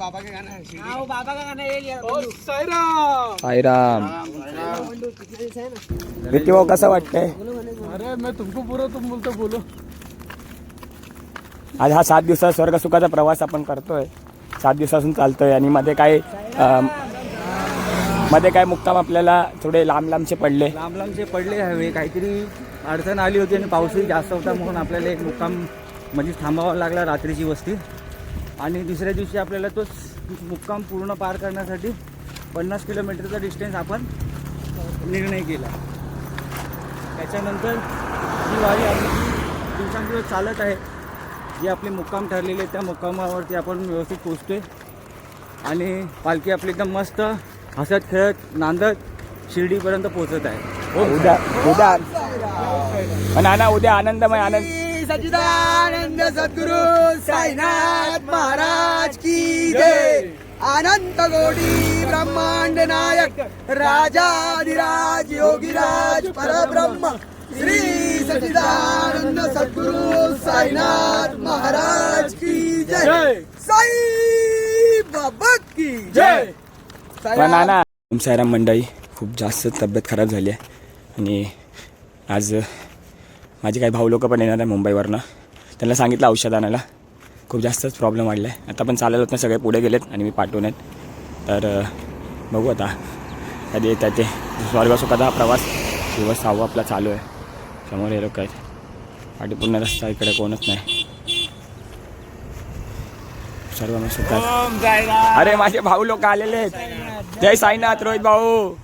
बाबा के गाना है हाँ वो बाबा का गाना। साईराम! भाऊ कसं वाटतंय? अरे मैं तुमको पूरा तुम बोलते बोलो. आज हा सात दिवसाचा स्वर्ग सुखाचा प्रवास आपण करतोय. सात दिवसापासून चालतोय आणि मध्ये काय मध्ये काय मुक्काम आपल्याला थोडे लांब लांबचे पडले. लांब लांबचे पडले हवे. काहीतरी अडचण आली होती आणि पाऊसही जास्त होता म्हणून आपल्याला एक मुक्काम म्हणजे थांबावा लागला रात्रीची वस्ती. आणि दुसऱ्या दिवशी आपल्याला तो मुक्काम पूर्ण पार करण्यासाठी पन्नास किलोमीटरचा डिस्टन्स आपण निर्णय केला. त्याच्यानंतर जी वारी आपली दिवसांदिवस चालत आहे. जी आपली मुक्काम ठरलेली आहे त्या मुक्कामावरती आपण व्यवस्थित पोचतोय आणि पालखी आपली एकदम मस्त हसत खेळत नांदत शिर्डीपर्यंत पोचत आहे. उद्या उद्या. पण उद्या आनंदमय आनंद. सच्चिदानंद सद्गुरु साईनाथ महाराज की जय. अनंत कोटी ब्रह्मांड नायक राजाधिराज योगीराज परब्रह्म श्री सच्चिदानंद सद्गुरु साईनाथ महाराज की जय. साई बाबा की जय. सायराम मंडळी खूप जास्त तब्येत खराब झाली आहे. आणि आज माझे काही भाऊ लोक पण येणार आहे मुंबईवरनं. त्यांना सांगितलं औषध आणायला. खूप जास्तच प्रॉब्लेम वाढला आहे आता पण चालत होत नाही सगळे पुढे गेलेत आणि मी पाठवून आहेत. तर बघू आता. कधी येतात ते. स्वर्गसुखाचा हा प्रवास दिवस सहावा आपला चालू आहे. समोर हे लोक आहेत. पाठी पूर्ण रस्ता इकडे कोणच नाही. सर्व मग अरे माझे भाऊ लोक आलेले आहेत. जय साईनाथ रोहित भाऊ.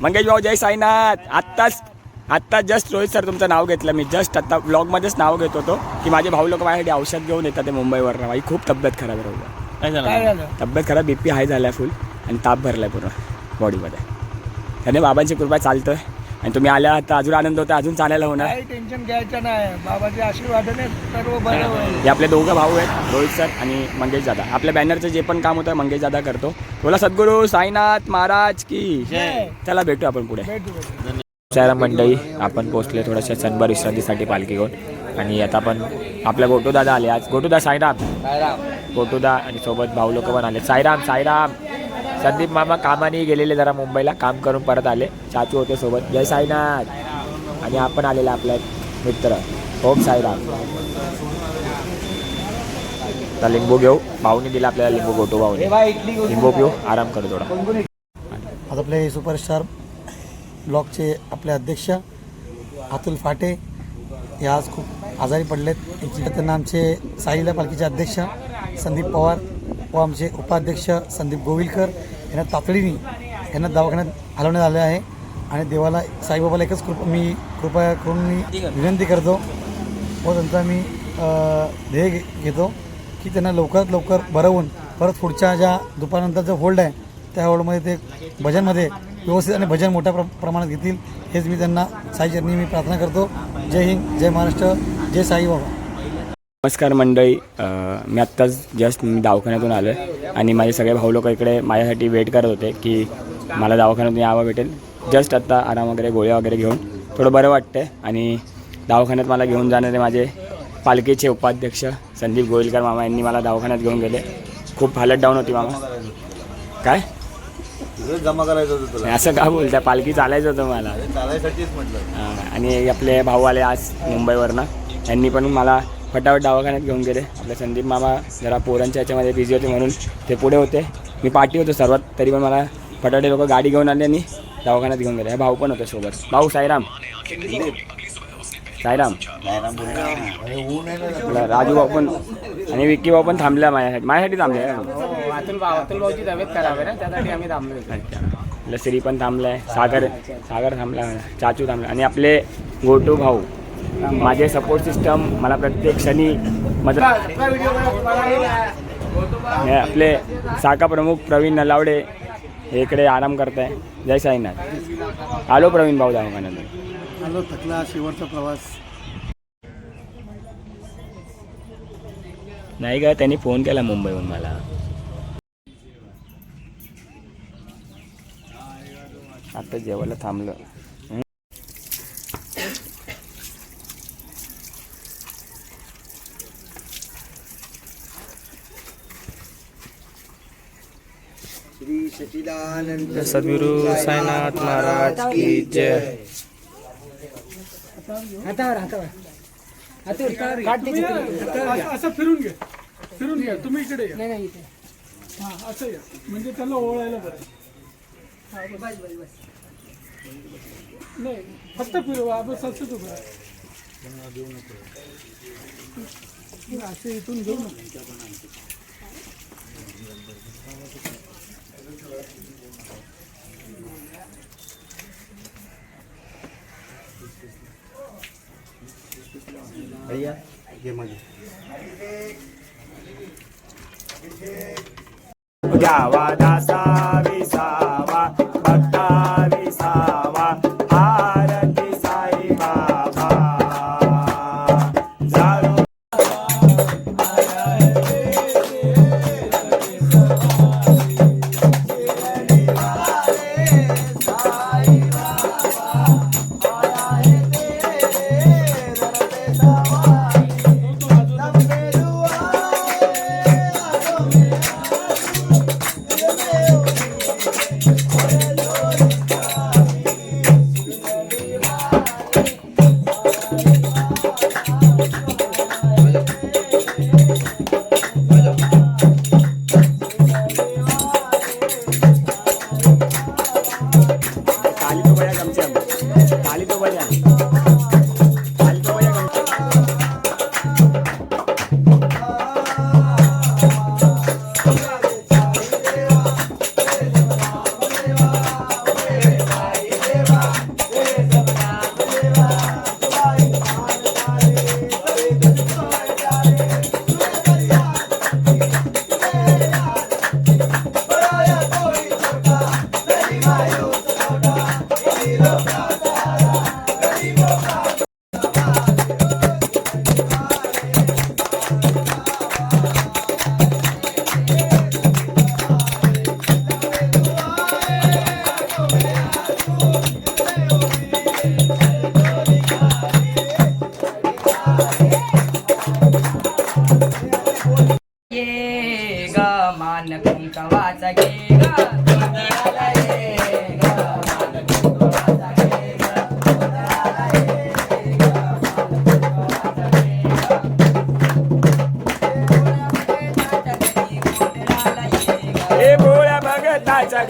मंगेश भाऊ जय साईनाथ. आत्ताच आत्ता जस्ट रोहित सर तुमचं नाव घेतलं. मी जस्ट आता ब्लॉगमध्येच नाव घेत होतो की माझे भाऊ लोक माझ्यासाठी औषध घेऊन येतात ते मुंबईवरनं. माझी खूप तब्येत खराब आहे काय झालं? तब्येत खराब बी पी हाय झाला फुल आणि ताप भरला आहे पूर्ण बॉडीमध्ये त्याने बाबांची कृपा चालतोय आणि तुम्ही आल्या आता अजून आनंद होता अजून चालायला होणार. काही टेन्शन घ्यायचं नाही. आशीर्वादाने सर्व बरं होईल. हे आपले दोघं भाऊ आहेत रोहित सर आणि मंगेश दादा. आपल्या बॅनरचं जे पण काम होतं मंगेश दादा करतो. बोला सद्गुरू साईनाथ महाराज की. जय. चला भेटू आपण पुढे. भेटू भेटू. चार मंडळी आपण पोचले थोड्याशा सणभर विश्रांतीसाठी पालखी घेऊन आणि आता आपण आपल्या गोटूदादा आले आज. गोटूदा साईराम. गोटूदा आणि सोबत भाऊ लोक पण आले. साईराम साईराम. संदीप मामा कामाने गेलेले जरा मुंबईला काम करून परत आले. चाचू होते सोबत. जय साईनाथ. आणि आपण आलेला आपला मित्र. ओम साईराम. आता लिंबू घेऊ. भाऊनी दिला आपल्याला लिंबू गोटू भाऊने. लिंबू पिऊ. आराम करू थोडा. आज आपले सुपरस्टार ब्लॉकचे आपले अध्यक्ष अतुल फाटे हे आज खूप आजारी पडलेत. त्यांना आमचे साईला पालखीचे अध्यक्ष संदीप पवार व आमचे उपाध्यक्ष संदीप गोविलकर यांना तातडीने यांना दवाखान्यात हलवण्यात आले आहे आणि देवाला साईबाबाला एकच कृपा मी कृपया करून मी विनंती करतो व त्यांचा मी ध्येय घे- घेतो की त्यांना लवकरात लवकर बरवून परत पुढच्या ज्या दुपारनंतर जो होल्ड आहे त्या होल्डमध्ये ते भजनमध्ये व्यवस्थित आणि भजन मोठ्या प्र प्रमाणात घेतील हेच मी त्यांना साईचरणी मी प्रार्थना करतो. जय हिंद जय महाराष्ट्र जय साई बाबा. नमस्कार मंडळी मी आत्ताच जस्ट मी दवाखान्यातून आलो आहे आणि माझे सगळे भाऊ लोक इकडे माझ्यासाठी वेट करत होते की मला दवाखान्यातून यावं भेटेल. जस्ट आत्ता आराम वगैरे गोळ्या वगैरे घेऊन थोडं बरं वाटतं आणि दवाखान्यात मला घेऊन जाणारे माझे पालखीचे उपाध्यक्ष संदीप गोविलकर मामा यांनी मला दवाखान्यात घेऊन गेले. खूप हालत डाऊन होती मामा. काय? जमा करायचं होतं तुला. असं का बोलता पालखी चालायचं होतं मला. चालायसाठीच म्हटलं. हा, आणि आपले भाऊ आले आज मुंबईवरनं. त्यांनी पण मला फटाफट दवाखान्यात घेऊन गेले. आपले संदीप मामा जरा पोरांच्या ह्याच्यामध्ये बिझी होते म्हणून ते पुढे होते. मी पाठी होतो सर्वात तरी पण मला फटाफट लोक गाडी घेऊन आले आणि दवाखान्यात घेऊन गेले. हे भाऊ पण होते सोबत. भाऊ साईराम. साईराम. राजू भाऊ पण आणि विक्की भाऊ पण थांबल्या माझ्यासाठी. माझ्यासाठी थांबले अतुल भाऊ अतुल भाऊची तब्येत खराब आहे ना? त्यासाठी आम्ही थांबलो आपलं श्री पण थांबलाय. सागर सागर थांबला चाचू थांबला. आणि आपले गोटू भाऊ. माझे सपोर्ट सिस्टम मला प्रत्येक क्षणी मदत हे आपले शाखा प्रमुख प्रवीण नलावडे हे इकडे आराम करताय. जय साईनाथ. आलो प्रवीण भाऊ दवाखान्यात Halo Takla, si Warta Prawas. Nah, ini ada telefon ke dalam Mumbai. Ini jawa lah, tham lho. Sri Satyadananda Sadguru हातावर हातावर हातावर काढ त्याची असं असं फिरून घे फिरून घ्या. तुम्ही इकडे या. नाही नाही इथे. हा असं या. म्हणजे त्याला ओळायला बरं. बस बस बस. नाही फक्त फिरवा. बस असंच उभं राहा. असं इथून घेऊ नका. द्यावा दासा विसावा।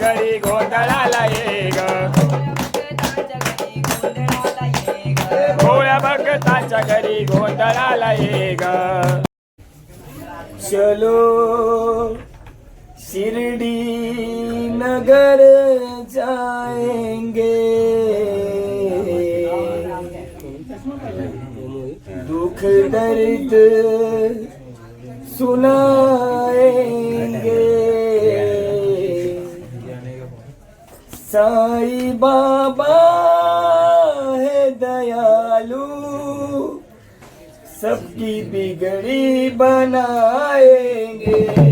घरी गोंधळाला ये ग गोंधळाला भोळ्या घरी गोंधळाला ये ग चलो शिरडी नगर जाएंगे दुख दर्द सुनाएंगे साई बाबा है दयालु। सबकी बिगड़ी बनाएंगे।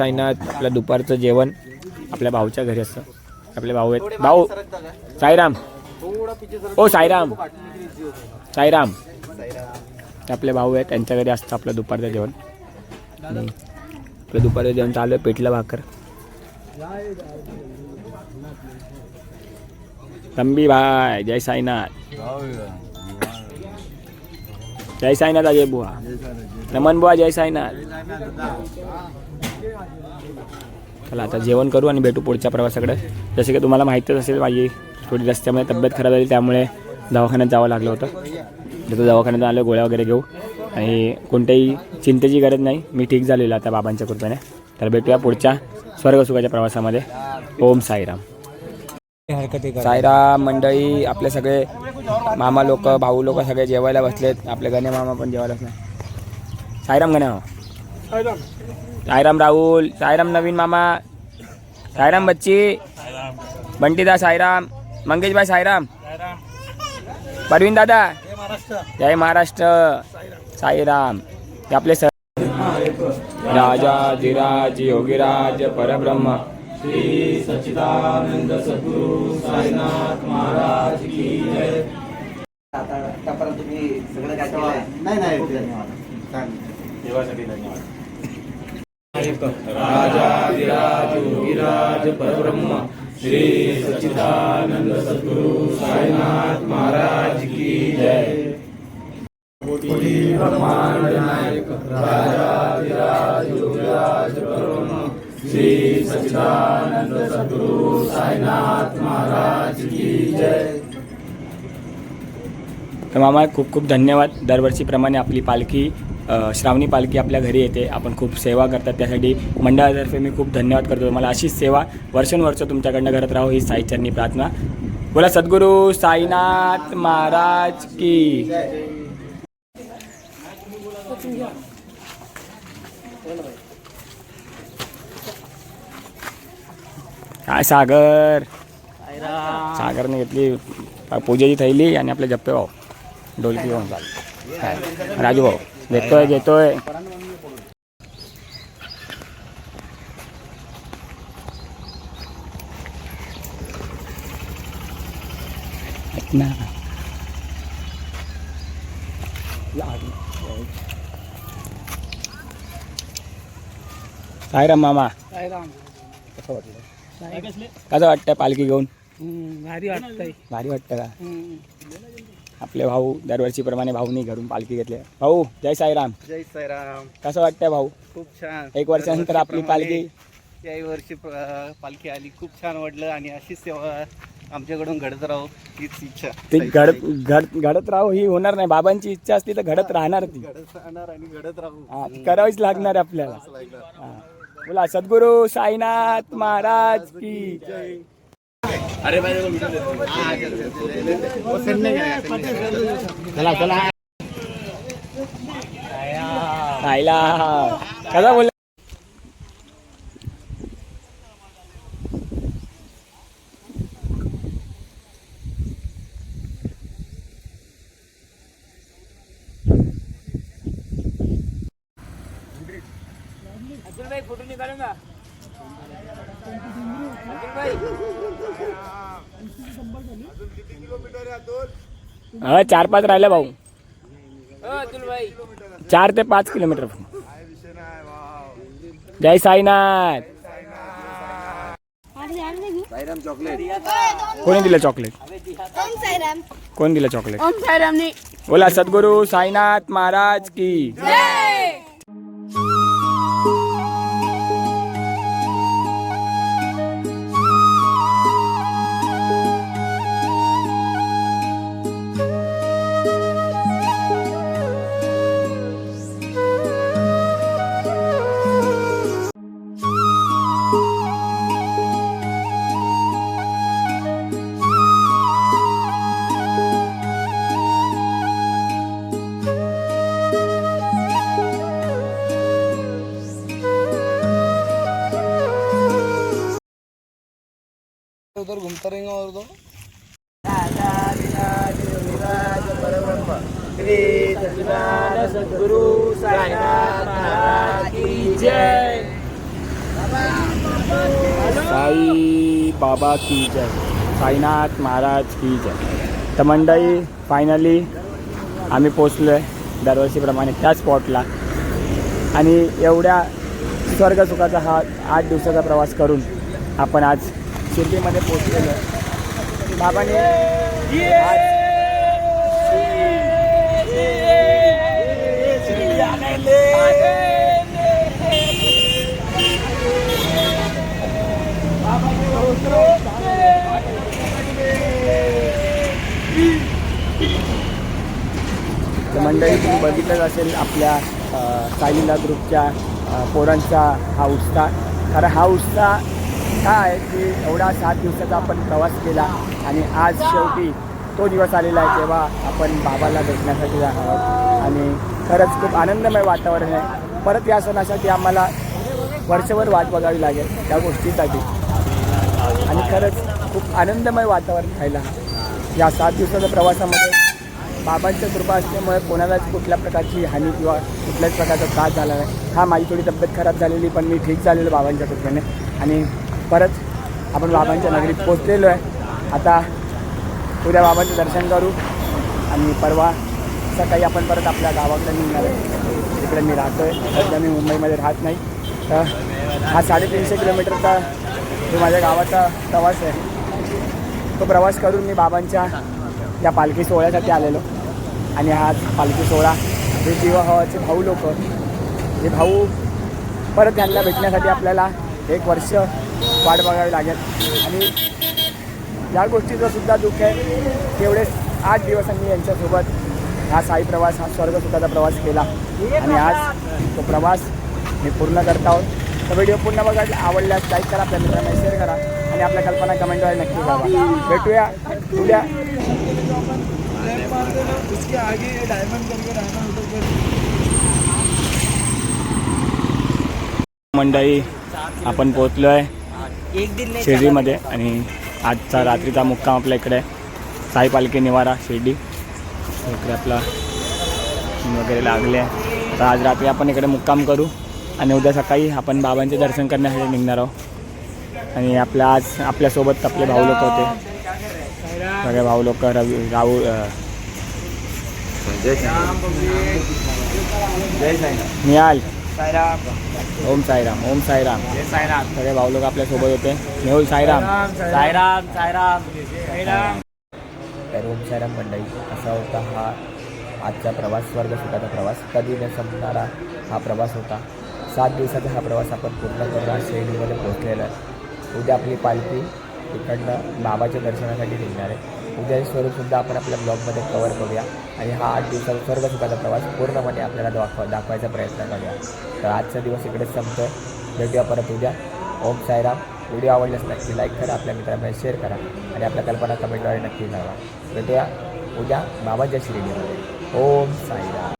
साईनाथ आपल्या दुपारचं जेवण आपल्या भाऊच्या घरी असतं. आपले भाऊ आहेत. भाऊ साईराम. ओ साईराम. साईराम. ते आपले भाऊ आहेत त्यांच्या घरी असतं आपलं दुपारचं जेवण. आणि आपलं दुपारचं जेवण चालू आहे पेटलं भाकर. तंबी भाई जय साईनाथ. जय साईनाथ अजय बुवा. नमन बुवा जय साईनाथ. चला आता जेवण करू आणि भेटू पुढच्या प्रवासाकडे. जसे की तुम्हाला माहितीच असेल माझी थोडी रस्त्यामध्ये तब्येत खराब झाली त्यामुळे दवाखान्यात जावं लागलं होतं. तिथं दवाखान्यात आलं गोळ्या वगैरे घेऊ. आणि कोणत्याही चिंतेची गरज नाही मी ठीक झालेलो आता बाबांच्या कृपेने. तर भेटूया पुढच्या स्वर्गसुखाच्या प्रवासामध्ये. ओम साईराम. साईराम मंडळी आपले सगळे मामा लोक भाऊ लोक सगळे जेवायला बसलेत. आपले गणे मामा पण जेवायला बसले. साईराम गणे मामा साईराम राहुल साईराम नवीन मामा साईराम बच्ची बंटीदा साईराम मंगेशभाई साईराम परवीन दादा जय महाराष्ट्र साईराम. हे आपले सर. राजा धीराज योगीराज परब्रह्म. श्री सच्चिदानंद सद्गुरु साईनाथ महाराज की जय. राजाधिराज योगीराज परब्रह्म. श्री सच्चिदानंद सद्गुरु साईनाथ महाराज की जय. ब्रह्मांड नायक राजाधिराज योगीराज परब्रह्म. श्री सच्चिदानंद सद्गुरु साईनाथ महाराज की जय. तर मामा खूप खूप धन्यवाद. दरवर्षीप्रमाणे आपली पालखी श्रावणी पालखी आपल्या घरी येते. आपण खूप सेवा करतात. त्यासाठी मंडळातर्फे मी खूप धन्यवाद करतो. मला अशीच सेवा वर्षानुवर्ष तुमच्याकडनं करत राहो ही साईचरणी प्रार्थना. बोला सद्गुरू साईनाथ महाराज की काय सागर? सागरने घेतली पूजेची थैली आणि आपले जप्पे भाऊ. डोलकी घेऊन चाल काय राजू भाऊ देतोय ना. काय राम मामा कसं वाटलं? कसं वाटतं पालखी घेऊन? भारी वाटतंय. भारी वाटतं का. आपले भाऊ दरवर्षीप्रमाणे भाऊनी घरून पालखी घेतली भाऊ जय साईराम. जय साईराम. कसं वाटतंय भाऊ? खूप छान. एक वर्षानंतर आपली पालखी. याही वर्षी पालखी आली. खूप छान वाटलं आणि अशीच सेवा आमच्याकडून घडत राहो हीच इच्छा. ती घडत घड घडत राहू ही होणार नाही. बाबांची इच्छा असली तर घडत राहणार ती. घडत राहणार आणि घडत राहू. हा, ती करावीच लागणार आहे आपल्याला हा. बोला सद्गुरू साईनाथ महाराज की जय. राहिला कसा बोल हा चार पाच राहिल्या भाऊ. चार ते पाच किलोमीटर जय साईनाथ. कोणी दिलं चॉकलेट? ओम कोण दिलं चॉकलेट? बोला सद्गुरू साईनाथ महाराज की. उधर घूमता रहेंगे और तो जय साई बाबा की जय। साईनाथ महाराज की जय। तर मंडळी फायनली आम्ही पोचलो आहे दरवर्षीप्रमाणे त्या स्पॉटला आणि एवढ्या स्वर्गसुखाचा हा आठ दिवसाचा प्रवास करून आपण आज शिर्डीमध्ये पोचलेलो आहे बाबाने मंडळी तुम्ही बघितलंच असेल आपल्या साईला साईलीला ग्रुपच्या पोरांचा हा उत्साह. कारण हा उत्साह काय आहे की एवढा सात दिवसाचा आपण प्रवास केला आणि आज शेवटी तो दिवस आलेला आहे तेव्हा आपण बाबाला भेटण्यासाठी आहोत. आणि खरंच खूप आनंदमय वातावरण आहे. परत या सणासाठी आम्हाला वर्षभर वाट बघावी लागेल त्या गोष्टीसाठी. आणि खरंच खूप आनंदमय वातावरण राहिला. या सात दिवसाच्या प्रवासामध्ये बाबांच्या कृपा असल्यामुळे कोणालाच कुठल्या प्रकारची हानी किंवा कुठल्याच प्रकारचा त्रास झाला नाही. हा माझी थोडी तब्येत खराब झालेली पण मी ठीक झालेलो बाबांच्या कृपेने. आणि परत आपण बाबांच्या नगरीत पोचलेलो आहे. आता उद्या बाबांचं दर्शन करू आणि परवा सकाळी आपण परत आपल्या गावाकडे निघणार आहे. इकडे मी राहतो आहे सध्या मी मुंबईमध्ये राहत नाही. तर हा साडेतीनशे किलोमीटरचा जो माझ्या गावाचा प्रवास आहे तो प्रवास करून मी बाबांच्या या पालखी सोहळ्यासाठी आलेलो. आणि हा पालखी सोहळा हे जीवहवाचे भाऊ लोक हे भाऊ परत त्यांना भेटण्यासाठी आपल्याला एक वर्ष वाट बघावी लागेल. आणि या गोष्टीचं सुद्धा दुःख आहे. तेवढेच आठ दिवसांनी यांच्यासोबत हा साई प्रवास हा स्वर्गसुखाचा प्रवास केला. आणि आज तो प्रवास मी पूर्ण करत आहोत. तर व्हिडिओ पूर्ण बघा आवडल्यास लाईक करा आपल्या मित्रांना शेअर करा आणि आपल्या कल्पना कमेंटद्वारे नक्की करा भेटूया उद्या. मंडळी आपण पोचलो आहे शिर्डीमध्ये आणि आजचा रात्रीचा मुक्काम आपल्या इकडे आहे. साई पालखी निवारा शिर्डी. इकडे आपला वगैरे लागले. आहे तर आज रात्री आपण इकडे मुक्काम करू आणि उद्या सकाळी आपण बाबांचे दर्शन करण्यासाठी निघणार आहोत. आणि आपल्या आज आपल्यासोबत आपले भाऊ लोक होते. सगळे भाऊ लोक रवी राहुल अ, निहाल ओम साईराम ओम साईराम. सगळे भाऊ लोक आपल्यासोबत होते. मेहुल साईराम. साईराम साईराम तर ओम साईराम मंडळी असा होता हा आजचा प्रवास स्वर्गसुखाचा प्रवास. कधी न संपणारा हा प्रवास होता. सात दिवसाचा हा प्रवास आपण पूर्ण करून आज शिर्डीमध्ये पोहोचलेला आहे. उद्या आपली पालखी इकडनं बाबाच्या दर्शनासाठी निघणार आहे. उद्या स्वरूपसुद्धा आपण आपल्या ब्लॉगमध्ये कवर करूया. आणि हा आठ दिवसाचा स्वर्गसुखाचा प्रवास पूर्णपणे आपल्याला दाखवा दाखवायचा प्रयत्न करूया. तर आजचा दिवस इकडे संपतो आहे भेटूया परत उद्या. ओम साईराम. व्हिडिओ आवडल्यास नक्की लाईक करा आपल्या मित्रांना शेअर करा आणि आपल्या कल्पना कमेंटद्वारे नक्की करा भेटूया उद्या बाबाच्या श्रेणीमध्ये ओम साईराम.